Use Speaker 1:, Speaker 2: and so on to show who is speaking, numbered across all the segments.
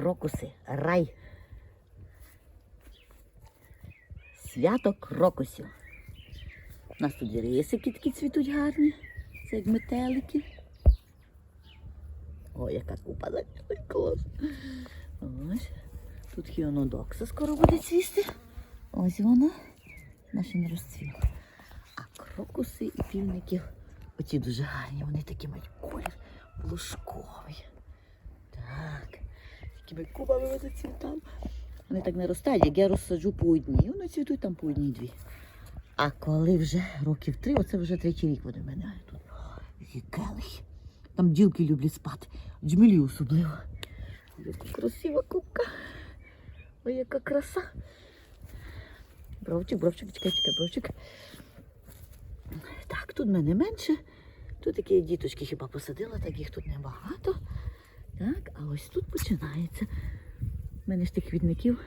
Speaker 1: крокуси. Рай. Свято крокусів. У нас тут рисики такі цвітуть гарні. Це як метелики. Ой, яка купа. Клас. Ось. Тут хіонодокса скоро буде цвісти. Ось вона. Наша не розцвіла. А крокуси і півників. Оці дуже гарні, вони такі мають колір блушковий. Так. Такими кубами зацвітав. Вони так не ростають, як я розсаджу по одній. Вони цвітуть там по одній дві. А коли вже років три, оце вже третій рік вони в мене тут. Які. Там ділки люблять спати. Джмелі особливо. Яка красива кубка. Ой, яка краса. Бровчик, бровчик, чекай, чекай, бровчик. Так, тут мене менше. Тут такі діточки хіба посадила, так їх тут небагато. Так, а ось тут починається. У мене ж тих квітників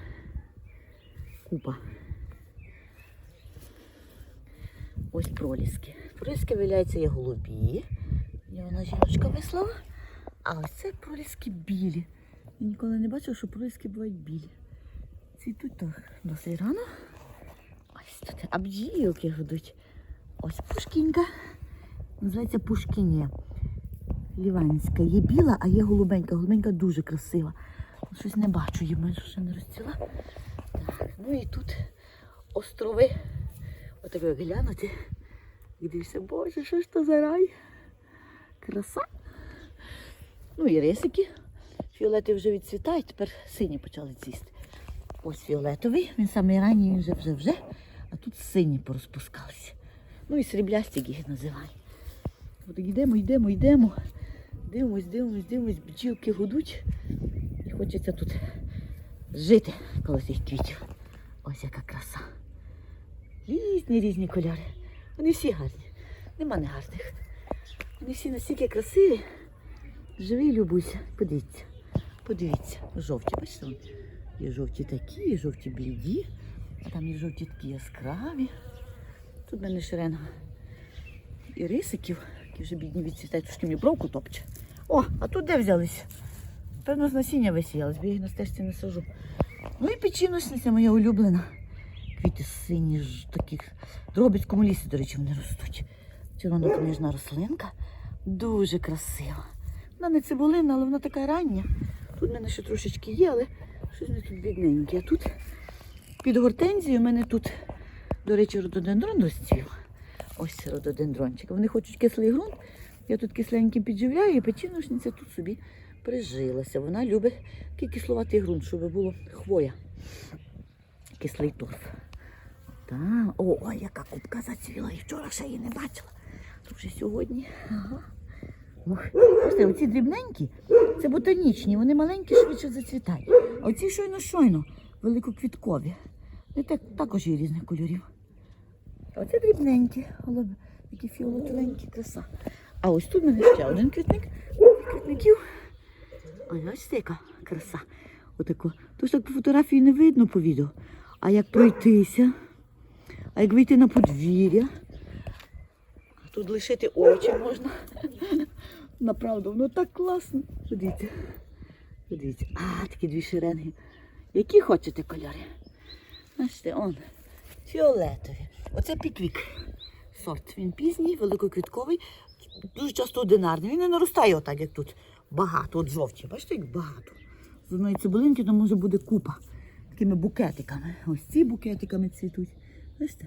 Speaker 1: купа. Ось проліски. Проліски, виявляється, є голубі. Я вона жіночка вислала. А ось це проліски білі. Я ніколи не бачила, що проліски бувають білі. Цвітуть то досить рано. Ось тут абджілки гудуть. Ось пушкінька. Називається пушкіння. Ліванська. Є біла, а є голубенька. Голубенька дуже красива. Щось не бачу, її майже ще не розціла. Так, ну і тут острови. Отак як глянути. І дивишся, боже, що ж то за рай? Краса. Ну і рисики. Фіолети вже відцвітають, тепер сині почали цвісти. Ось фіолетовий, він самий ранній вже вже вже, а тут сині порозпускалися. Ну і сріблясті їх називають. От йдемо, йдемо, йдемо. Дивимось, дивимось, дивимось, бджілки гудуть. І хочеться тут жити коло цих квітів. Ось яка краса. Різні різні кольори. Вони всі гарні. Нема негарних. Вони всі настільки красиві. Живи і любуйся. Подивіться. Подивіться. Жовті, бачите? Є жовті такі, є жовті бліді, там є жовті такі яскраві. Тут в мене шеренга і рисиків, які вже бідні відцвітають, трошки мені бровку топче. О, а тут де взялися? Певно, з насіння висіялись, бо я на стежці не сажу. Ну і печіночниця моя улюблена. Квіти сині, ж такі. В Дрогобицькому лісі, до речі, вони ростуть. Червона книжна рослинка. Дуже красива. Вона не цибулина, але вона така рання. Тут в мене ще трошечки є, але щось вони тут бідненькі. А тут під гортензією в мене тут, до речі, рододендрон розцвів. Ось рододендрончик. Вони хочуть кислий ґрунт. Я тут кисленьким підживляю, і печіночниця тут собі прижилася. Вона любить такий кисловатий ґрунт, щоб було хвоя. Кислий торф. Так, о, ой, яка кубка зацвіла. І вчора ще її не бачила. То вже сьогодні. Ага. Ох, бачите, оці дрібненькі, це ботанічні, вони маленькі, швидше зацвітають. А оці щойно-щойно, великоквіткові. Вони так, також є різних кольорів. А Оце дрібненькі, голуб, такі фіолетовенькі, краса. А ось тут в мене ще один квітник. Квітників. Ой, бачите, яка краса. Отако. Тож так по фотографії не видно по відео. А як пройтися, а як вийти на подвір'я. Тут лишити очі можна. Направду, воно так класно. Подивіться. Подивіться. А, такі дві шеренги. Які хочете кольори? Бачите, он. Фіолетові. Оце піквік. Сорт. Він пізній, великоквітковий, дуже часто одинарний. Він не наростає отак, як тут. Багато. От жовті. Бачите, як багато. З одної цибулинки то може буде купа. Такими букетиками. Ось ці букетиками цвітуть. Бачите?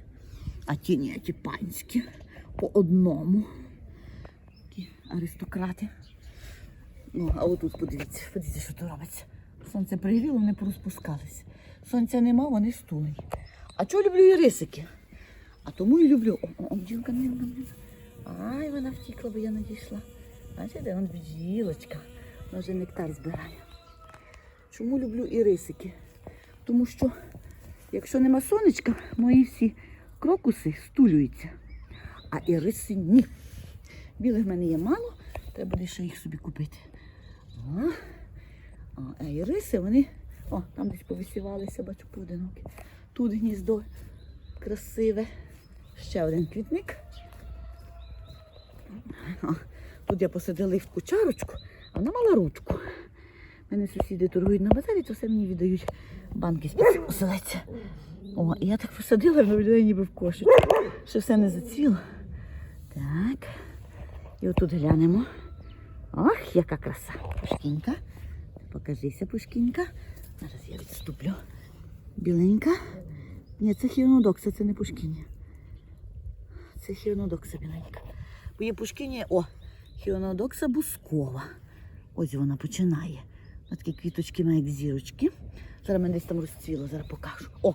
Speaker 1: А ті ні, ті панські. По одному. Такі аристократи. Ну, а отут подивіться, подивіться, що тут робиться. Сонце пригріло, вони порозпускалися. Сонця нема, вони стулені. А чого люблю і рисики? А тому і люблю. О, о, о, не не- не. Ай, вона втікла, бо я не дійшла. Де вон бджілочка. Вона вже нектар збирає. Чому люблю і рисики? Тому що, якщо нема сонечка, мої всі крокуси стулюються. А іриси ні. Білих в мене є мало, треба буде ще їх собі купити. А, а іриси, вони, о, там десь повисівалися, бачу, поодинокі. Тут гніздо красиве. Ще один квітник. Тут я посадила їх в таку чарочку, а вона мала ручку. мене сусіди торгують на базарі, то все мені віддають банки з-під. О, і я так посадила, виглядає ніби в кошик. Ще все не зацвіло. Так. І отут глянемо. Ох, яка краса. Пушкінька. Покажися, пушкінька. Зараз я відступлю. Біленька. Ні, це хіонодокса, це не пушкіння. Це хіонодокса біленька. Бо є пушкіння, о, хіонодокса бускова. Ось вона починає. Ось такі квіточки як зірочки. Зараз мене десь там розцвіло, зараз покажу. О,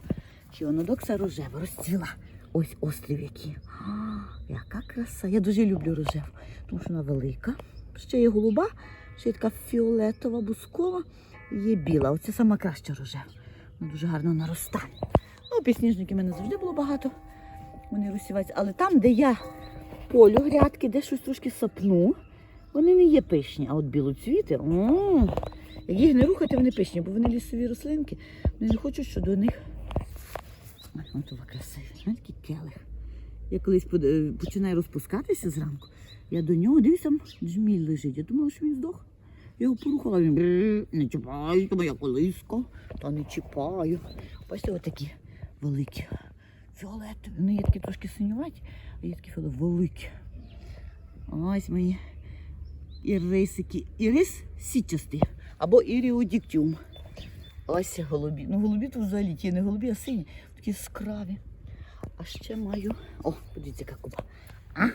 Speaker 1: хіонодокса рожева розцвіла. Ось острів який. А, яка краса. Я дуже люблю рожеву, тому що вона велика. Ще є голуба, ще є така фіолетова, бускова, є біла. Оце сама краща рожева. Вона дуже гарно наростає. Ну, підсніжників в мене завжди було багато. Вони розсіваються. Але там, де я полю грядки, де щось трошки сапну, вони не є пишні. А от білоцвіти, як їх не рухати, вони пишні, бо вони лісові рослинки. Вони не хочуть, що до них. Ось това красивий. Знаєте, такий келих. Я колись е, починаю розпускатися зранку, я до нього дивлюся, там джміль лежить. Я думала, що він здох. Я його порухала, він не чіпай, то моя колиска, та не чіпаю. Бачите, отакі великі. Фіолетові. Вони є такі трошки синюваті, є такі фіолетові великі. Ось мої ірисики. Ірис сітчастий або іріодіктюм. Ось голубі. Ну, голубі тут взагалі ті не голубі, а сині, такі яскраві. А ще маю. О, подивіться, яка купа. А?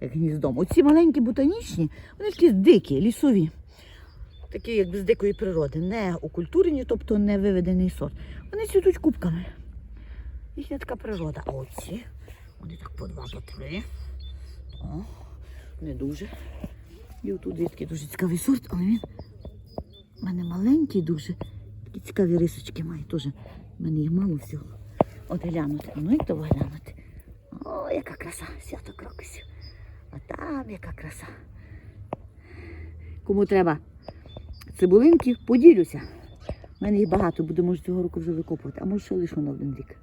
Speaker 1: Як гніздом. Оці маленькі ботанічні, вони такі дикі, лісові. Такі, якби з дикої природи, не окультурені, тобто не виведений сорт. Вони цвітуть кубками. Їхня така природа. А оці, вони так по два, по три. О, не дуже. І отут є дуже цікавий сорт, але він у мене маленький дуже. Такі цікаві рисочки має теж. У мене їх мало всього. От глянути. Ну як того глянути? О, яка краса, свято крокусів. А там яка краса. Кому треба цибулинки, поділюся. У мене їх багато, буду може цього року вже викопувати, а може ще лише на один рік.